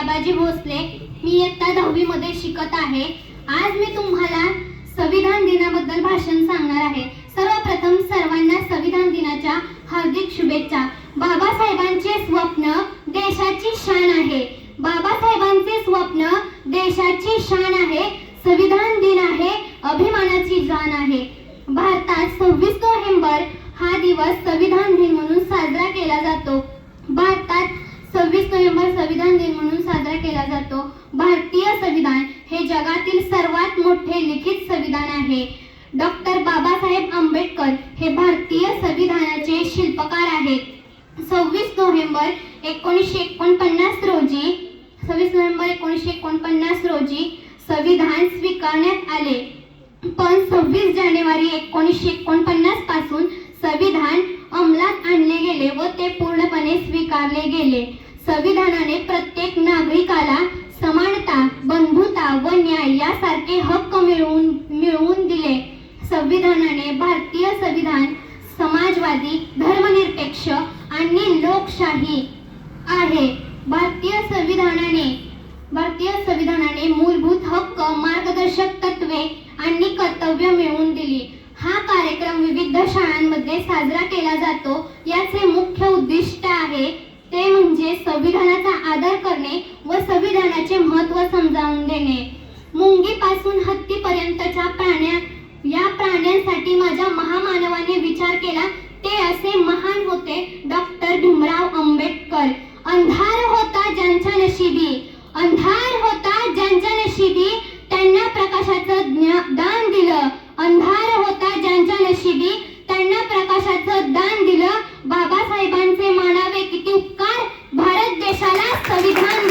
आबाजी भोसले मी इयत्ता दहावी मध्ये शिकत आहे. आज मी तुम्हाला संविधान दिनाबद्दल भाषण सांगणार आहे. सर्वप्रथम सर्वांना संविधान दिनाच्या हार्दिक शुभेच्छा. बाबासाहेबांचे स्वप्न देशाची शान आहे. बाबासाहेबांचे स्वप्न देशाची शान आहे. संविधान दिन आहे अभिमानाची जाण आहे. भारतात सव्वीस नोव्हेंबर हा दिवस संविधान दिन म्हणून साजरा केला जातो भारतात सव्वीस नोव्हेंबर संविधान दिन म्हणून साजरा केला जातो भारतीय संविधान हे जगातील सर्वात मोठे लिखित संविधान आहे. डॉक्टर बाबासाहेब आंबेडकर हे भारतीय संविधानाचे शिल्पकार आहेत. सव्वीस नोव्हेंबर एकोणीसशे एकोणपन्नास रोजी सव्वीस नोव्हेंबर एकोणीसशे एकोणपन्नास रोजी संविधान स्वीकारण्यात आले. पण सव्वीस जानेवारी एकोणीसशे एकोणपन्नासपासून संविधान अंमलात आणले गेले व ते पूर्णपणे स्वीकारले गेले. संविधानाने प्रत्येक नागरिकाला समानता न्याय यासारखे हक्क मिळवून मिळवून दिले. संविधानाने भारतीय संविधान समाजवादी धर्मनिरपेक्ष आणि लोकशाही आहे. भारतीय संविधानाने भारतीय संविधानाने मूलभूत हक्क मार्गदर्शक तत्वे आणि कर्तव्य मिळवून दिली. हा कार्यक्रम विविध शाळांमध्ये साजरा केला जातो. याचे मुख्य उद्दिष्ट आहे ते म्हणजे संविधानाचा आदर करणे व संविधानाचे महत्त्व समजावून देणे. हत्तीपर्यंतच्या प्राण्या या प्राण्यांसाठी माझ्या महामानवाने विचार केला. ते असे महान होते डॉक्टर भीमराव आंबेडकर. अंधार होता ज्यांच्या नशिबी. अंधार होता ज्यांच्या नशिबी. त्यांना प्रकाशाचं दान दिलं. अंधार होता ज्यांच्या नशिबी. त्यांना प्रकाशाचं दान दिलं. बाबासाहेबांचे मानावे किती उपकार. भारत देशाला संविधान